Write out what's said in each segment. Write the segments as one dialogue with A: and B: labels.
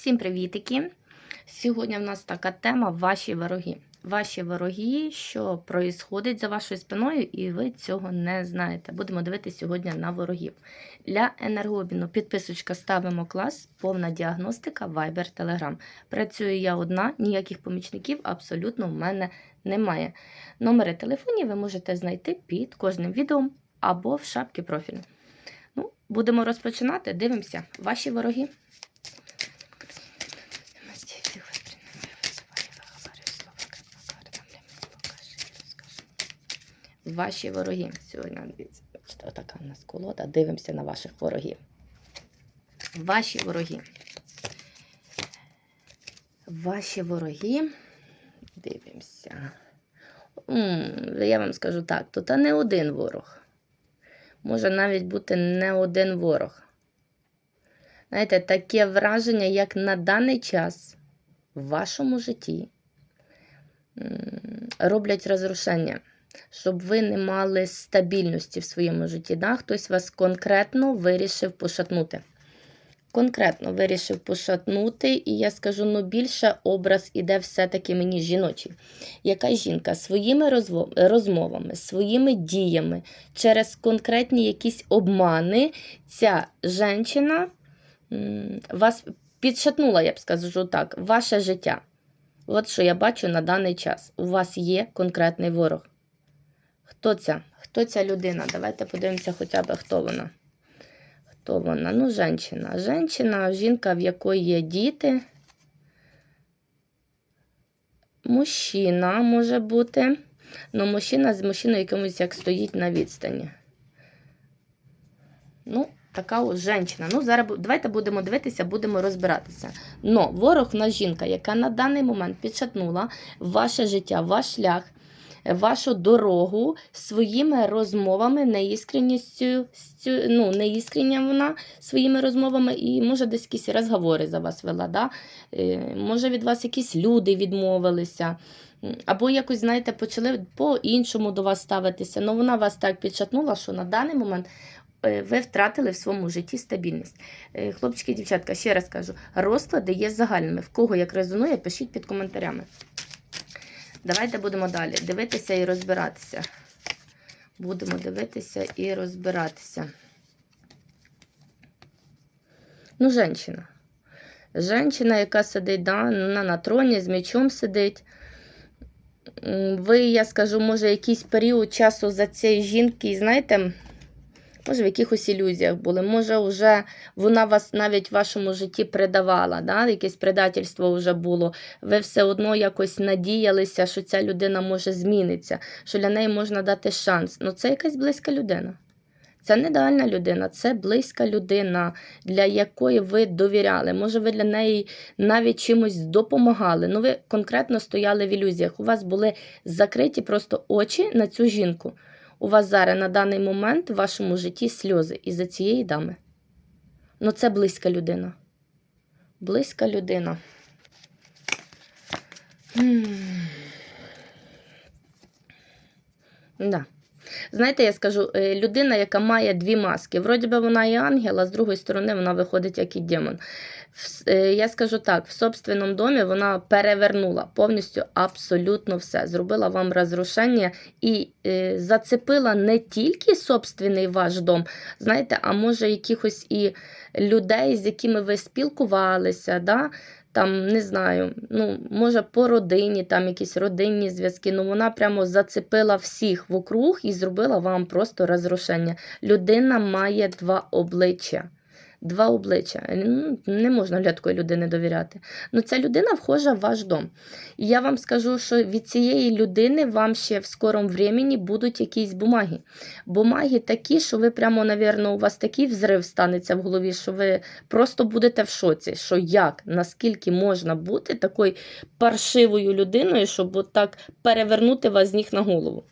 A: Всім привітики! Сьогодні в нас така тема ваші вороги. Ваші вороги, що проїсходить за вашою спиною, і ви цього не знаєте. Будемо дивитися сьогодні на ворогів. Для енергообміну підписочка ставимо клас, повна діагностика, Viber, Telegram. Працюю я одна, ніяких помічників абсолютно в мене немає. Номери телефонів ви можете знайти під кожним відео або в шапці профілю. Ну, будемо розпочинати. Дивимося. Ваші вороги. Ваші вороги. Сьогодні, дивіться, отака у нас колода. Дивимося на ваших ворогів. Ваші вороги. Ваші вороги. Дивимося. Я вам скажу так, тут не один ворог. Може навіть бути не один ворог. Знаєте, таке враження, як на даний час в вашому житті роблять розрушення, щоб ви не мали стабільності в своєму житті. Да? Хтось вас конкретно вирішив пошатнути. Конкретно вирішив пошатнути, і я скажу, ну більше образ іде все-таки мені жіночий. Яка жінка своїми розмовами, своїми діями, через конкретні якісь обмани, ця жінка вас підшатнула, я б скажу так, ваше життя. От що я бачу на даний час. У вас є конкретний ворог. Хто ця? Хто ця людина? Давайте подивимося хоча б, хто вона. Хто вона? Ну, жінка. Жінка, жінка, в якої є діти. Мужчина може бути. Ну, мужчина з мужчиною якимось як стоїть на відстані. Ну, така от жінка. Ну, зараз давайте будемо дивитися, будемо розбиратися. Но ворог в нас жінка, яка на даний момент підшатнула ваше життя, ваш шлях, вашу дорогу своїми розмовами, неіскренністю, стю- ну, неіскрення вона своїми розмовами, і може десь якісь розговори за вас вела. Да? Е, Може від вас якісь люди відмовилися. Або якось, знаєте, почали по-іншому до вас ставитися. Ну, вона вас так підшатнула, що на даний момент е, ви втратили в своєму житті стабільність. Е, Хлопчики, дівчатка, ще раз кажу, розклади є загальними. В кого як резонує, пишіть під коментарями. Давайте будемо далі дивитися і розбиратися. Будемо дивитися і розбиратися. Ну, жінка. Жінка, яка сидить да, вона на троні з мечом сидить. Ви, я скажу, може, якийсь період часу за цієї жінки, знаєте, може, в якихось ілюзіях були. Може, вже вона вас навіть в вашому житті предавала, да? якесь предательство вже було. Ви все одно якось надіялися, що ця людина може змінитися, що для неї можна дати шанс. Ну, це якась близька людина. Це не ідеальна людина, це близька людина, для якої ви довіряли. Може, ви для неї навіть чимось допомагали. Ну, ви конкретно стояли в ілюзіях. У вас були закриті просто очі на цю жінку. У вас зараз на даний момент в вашому житті сльози із-за цієї дами. Ну, це близька людина. Близька людина. Да. Знаєте, я скажу, е, людина, яка має дві маски. Вроді би вона і ангел, а з другої сторони вона виходить як і демон. В- е, Я скажу так, в собственному домі вона перевернула повністю абсолютно все. Зробила вам розрушення і е, зацепила не тільки собственний ваш дом, знаєте, а може якихось і людей, з якими ви спілкувалися, да? там, не знаю, ну, може, по родині, там якісь родинні зв'язки. Ну, вона прямо зацепила всіх вокруг і зробила вам просто розрушення. Людина має два обличчя. Два обличчя. Не можна для такої людини довіряти. Ну, ця людина вхожа в ваш дом. І я вам скажу, що від цієї людини вам ще в скорому времені будуть якісь бумаги. Бумаги такі, що ви прямо, навірно, у вас такий взрив станеться в голові, що ви просто будете в шоці, що як, наскільки можна бути такою паршивою людиною, щоб от так перевернути вас з ніг на голову.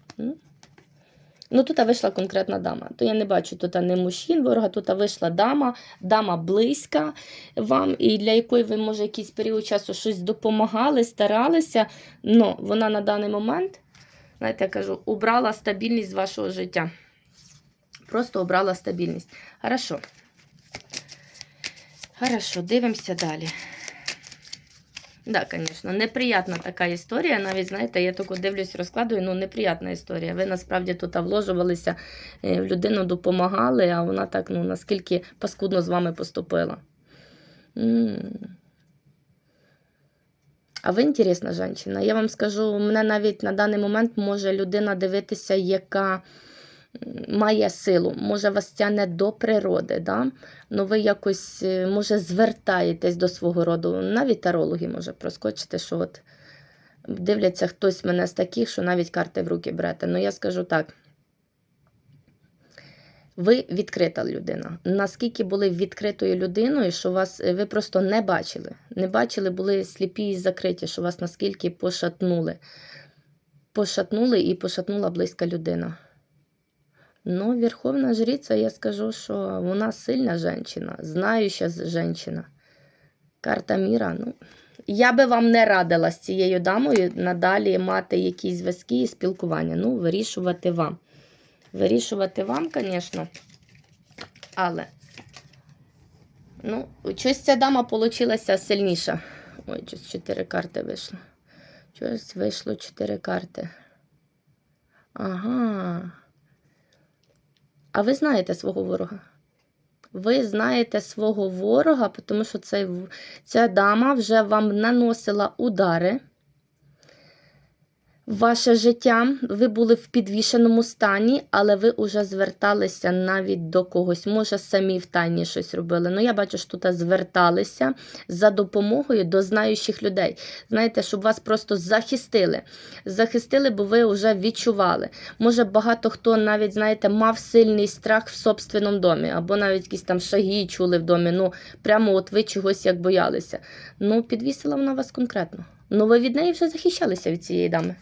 A: Ну, тут вийшла конкретна дама. То я не бачу тут не мужчин ворога, тут вийшла дама, дама близька вам, і для якої ви, може, якийсь період часу щось допомагали, старалися. але вона на даний момент, знаєте, я кажу, убрала стабільність з вашого життя. Просто обрала стабільність. Хорошо. Хорошо, дивимося далі. Да, звісно, неприятна така історія. Навіть, знаєте, я таку дивлюсь, розкладую, ну, неприятна історія. Ви насправді тут вложувалися, е, в людину допомагали, а вона так, ну, наскільки паскудно з вами поступила. м А ви інтересна жінка. Я вам скажу, мене навіть на даний момент може людина дивитися, яка м, має силу, може вас тягне до природи. Да? Ну, ви якось, е, може, звертаєтесь до свого роду. Навіть тарологи може проскочити, що от дивляться хтось мене з таких, що навіть карти в руки берете. Ну, я скажу так. Ви відкрита людина. Наскільки були відкритою людиною, що вас е, ви просто не бачили. Не бачили, були сліпі і закриті, що вас наскільки пошатнули. Пошатнули і пошатнула близька людина. Ну, Верховна Жриця, я скажу, що вона сильна жінка, знаюча жінка. Карта міра. Ну, я би вам не радила з цією дамою надалі мати якісь зв'язки і спілкування. Ну, вирішувати вам. Вирішувати вам, звісно. Але. Ну, щось ця дама получилася сильніша. Ой, щось чотири карти вийшло. Щось вийшло чотири карти. Ага. А ви знаєте свого ворога? Ви знаєте свого ворога, тому що цей, ця дама вже вам наносила удари ваше життя. Ви були в підвішеному стані, але ви вже зверталися навіть до когось. Може, самі в тайні щось робили. Ну, я бачу, що тут зверталися за допомогою до знаючих людей. Знаєте, щоб вас просто захистили. Захистили, бо ви вже відчували. Може, багато хто навіть, знаєте, мав сильний страх в собственному домі, або навіть якісь там шаги чули в домі. Ну, прямо от ви чогось як боялися. Ну, підвісила вона вас конкретно. Ну, ви від неї вже захищалися від цієї дами.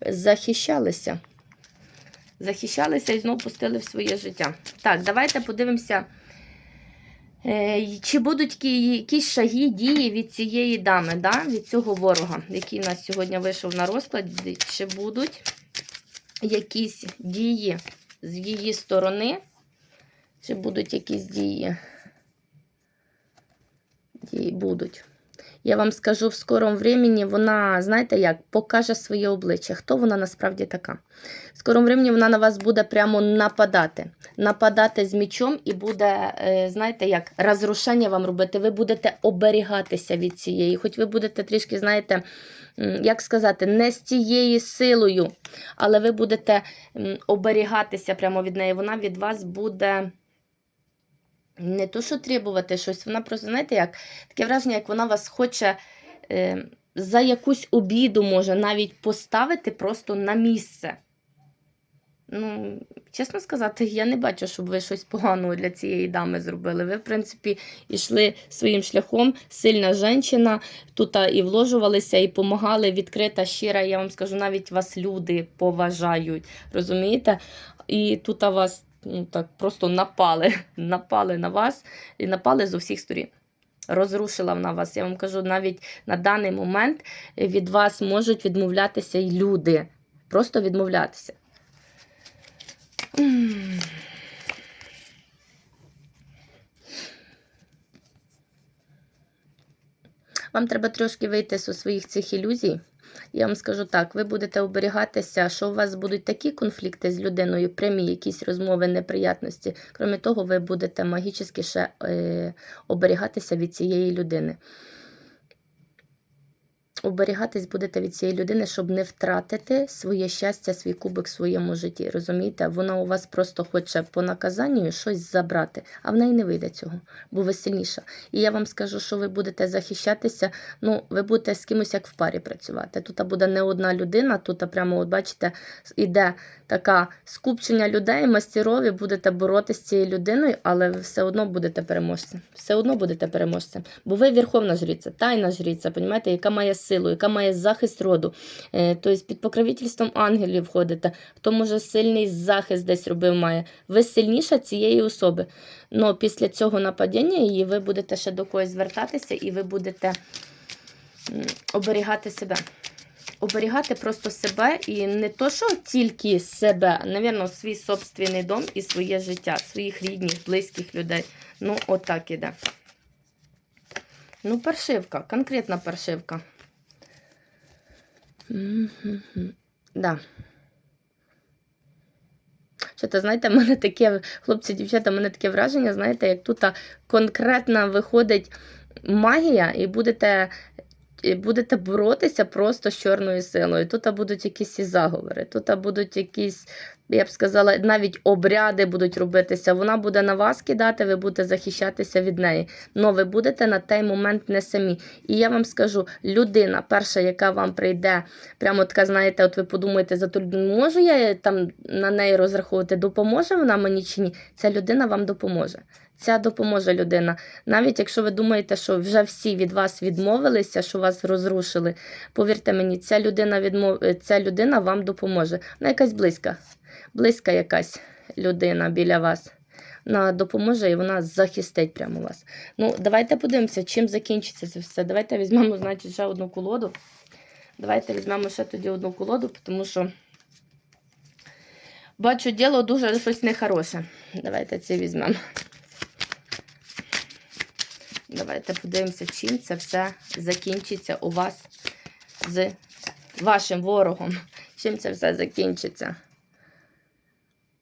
A: Захищалися. Захищалися і знову пустили в своє життя. Так, давайте подивимося, е, чи будуть якісь шаги, дії від цієї дами, да? від цього ворога, який у нас сьогодні вийшов на розклад. Чи будуть якісь дії з її сторони? Чи будуть якісь дії? Дії будуть. Я вам скажу в скорому времені, вона, знаєте як, покаже своє обличчя, хто вона насправді така. В скорому времені вона на вас буде прямо нападати. Нападати з мічом і буде, е, знаєте, як розрушення вам робити. Ви будете оберігатися від цієї. Хоч ви будете трішки, знаєте, як сказати, не з цією силою, але ви будете оберігатися прямо від неї. Вона від вас буде. Не то, що требувати щось, вона просто, знаєте, як таке враження, як вона вас хоче е, за якусь обіду може навіть поставити просто на місце. Ну, чесно сказати, я не бачу, щоб ви щось поганого для цієї дами зробили. Ви, в принципі, йшли своїм шляхом, сильна жінка, тут і вложувалися, і допомагали, відкрита, щира. Я вам скажу, навіть вас люди поважають. Розумієте? І тут вас ну, так просто напали, напали на вас і напали з усіх сторін. Розрушила вона вас. Я вам кажу, навіть на даний момент від вас можуть відмовлятися і люди. Просто відмовлятися. Вам треба трошки вийти з своїх цих ілюзій. Я вам скажу так: ви будете оберігатися, що у вас будуть такі конфлікти з людиною, прямі якісь розмови, неприятності. Крім того, ви будете магічно ще е, оберігатися від цієї людини. Оберігатись будете від цієї людини, щоб не втратити своє щастя, свій кубик в своєму житті. Розумієте? Вона у вас просто хоче по наказанню щось забрати, а в неї не вийде цього, бо ви сильніша. І я вам скажу, що ви будете захищатися. Ну, ви будете з кимось як в парі працювати. Тут буде не одна людина, тут прямо, от бачите, іде така скупчення людей, мастерові, будете боротися з цією людиною, але ви все одно будете переможцем. Все одно будете переможцем. Бо ви верховна жриця, тайна жриця, понімаєте, яка має силу, яка має захист роду. Е, тобто під покровительством ангелів входите. Хто може сильний захист десь робив має. Ви сильніша цієї особи. Но після цього нападіння її ви будете ще до когось звертатися і ви будете оберігати себе. Оберігати просто себе і не то, що тільки себе, навірно, свій собственний дом і своє життя, своїх рідних, близьких людей. Ну, отак іде. Ну, паршивка, конкретна паршивка. Да. Що то знаєте, в мене таке, хлопці, дівчата, мене таке враження, знаєте, як тут конкретно виходить магія, і будете, будете боротися просто з чорною силою. Тут будуть якісь заговори, тут будуть якісь, я б сказала, навіть обряди будуть робитися. Вона буде на вас кидати, ви будете захищатися від неї. Но ви будете на той момент не самі. І я вам скажу, людина, перша, яка вам прийде, прямо така, знаєте, от ви подумаєте, за можу я там на неї розраховувати, допоможе вона мені чи ні? Ця людина вам допоможе. Ця допоможе людина. Навіть якщо ви думаєте, що вже всі від вас відмовилися, що вас розрушили, повірте мені, ця людина відмов... е, ця людина вам допоможе. Вона якась близька, близька якась людина біля вас. Вона допоможе і вона захистить прямо вас. Ну, давайте подивимося, чим закінчиться це все. Давайте візьмемо, значить, ще одну колоду. Давайте візьмемо ще тоді одну колоду, тому що бачу, діло дуже щось нехороше. Давайте це візьмемо. Давайте подивимося, чим це все закінчиться у вас з вашим ворогом. Чим це все закінчиться.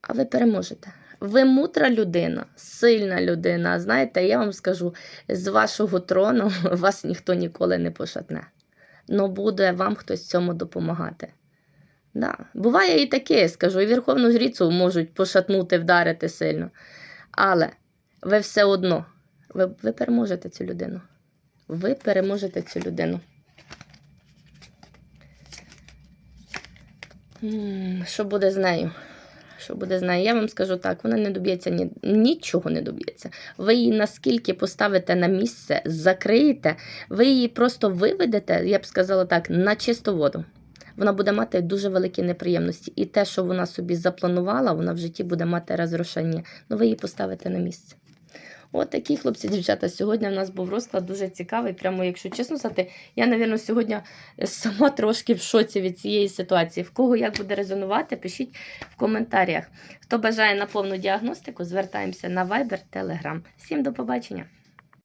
A: А ви переможете. Ви мудра людина, сильна людина. Знаєте, я вам скажу, з вашого трону вас ніхто ніколи не пошатне. Но буде вам хтось цьому допомагати. Да. Буває і таке, скажу, і Верховну Жріцю можуть пошатнути, вдарити сильно. Але ви все одно, ви, ви переможете цю людину. Ви переможете цю людину. Що буде з нею? Що буде з нею? Я вам скажу так, вона не доб'ється ні, нічого не доб'ється. Ви її наскільки поставите на місце, закриєте, ви її просто виведете, я б сказала так, на чисту воду. Вона буде мати дуже великі неприємності. І те, що вона собі запланувала, вона в житті буде мати розрушення. Ну, ви її поставите на місце. От такі хлопці, дівчата. Сьогодні в нас був розклад дуже цікавий. Прямо, якщо чесно сказати, я, напевно, сьогодні сама трошки в шоці від цієї ситуації. В кого як буде резонувати, пишіть в коментарях. Хто бажає на повну діагностику, звертаємося на Viber, Telegram. Всім до побачення!